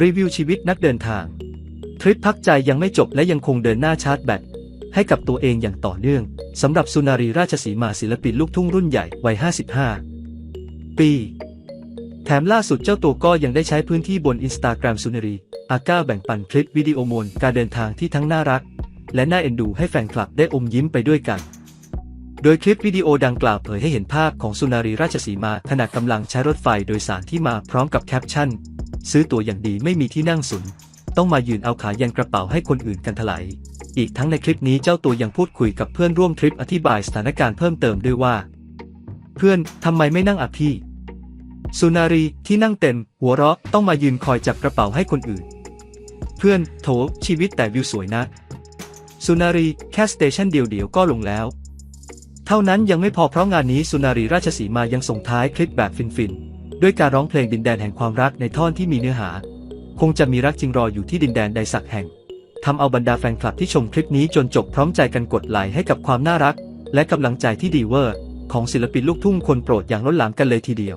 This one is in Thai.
รีวิวชีวิตนักเดินทาง ทริปพักใจยังไม่จบและยังคงเดินหน้าชาร์จแบตให้กับตัวเองอย่างต่อเนื่องสำหรับสุนารีราชสีมาศิลปินลูกทุ่งรุ่นใหญ่วัย 55 ปี แถมล่าสุดเจ้าตัวก็ยังได้ใช้พื้นที่บนอินสตาแกรมสุนารีอาก้าแบ่งปันคลิปวิดีโอมวลการเดินทางที่ทั้งน่ารัก และน่าเอ็นดูให้แฟนคลับได้อมยิ้มไปด้วยกัน โดยคลิปวิดีโอดังกล่าวเผยให้เห็นภาพของสุนารีราชสีมาขณะกำลังใช้รถไฟโดยสารที่มาพร้อมกับแคปชั่น ซื้อตั๋วอย่างดีไม่มีที่นั่งสุน ต้องมายืนเอาขายันกระเป๋าให้คนอื่นกันถลายอีกทั้งในคลิปนี้เจ้าตัวยังพูดคุยกับเพื่อนร่วมทริปอธิบายสถานการณ์เพิ่มเติมด้วยว่า เพื่อนทำไมไม่นั่งอับพี่สุนารีที่นั่งเต็ม หัวเราะต้องมายืนคอยจับกระเป๋าให้คนอื่น เพื่อนโถชีวิตแต่วิวสวยนะสุนารีแค่สเตชันเดียวๆก็ลงแล้ว เท่านั้นยังไม่พอเพราะงานนี้สุนารีราชสีมายังส่งท้ายคลิปแบบฟินๆ ด้วยการร้องเพลงดินแดนแห่งความรักในท่อนที่มีเนื้อหา คงจะมีรักจริงรออยู่ที่ดินแดนใดสักแห่งทำเอาบรรดาแฟนคลับที่ชมคลิปนี้จนจบพร้อมใจกันกดไลค์ให้กับความน่ารัก และกำลังใจที่ดีเวอร์ ของศิลปินลูกทุ่งคนโปรดอย่างล้นหลามกันเลยทีเดียว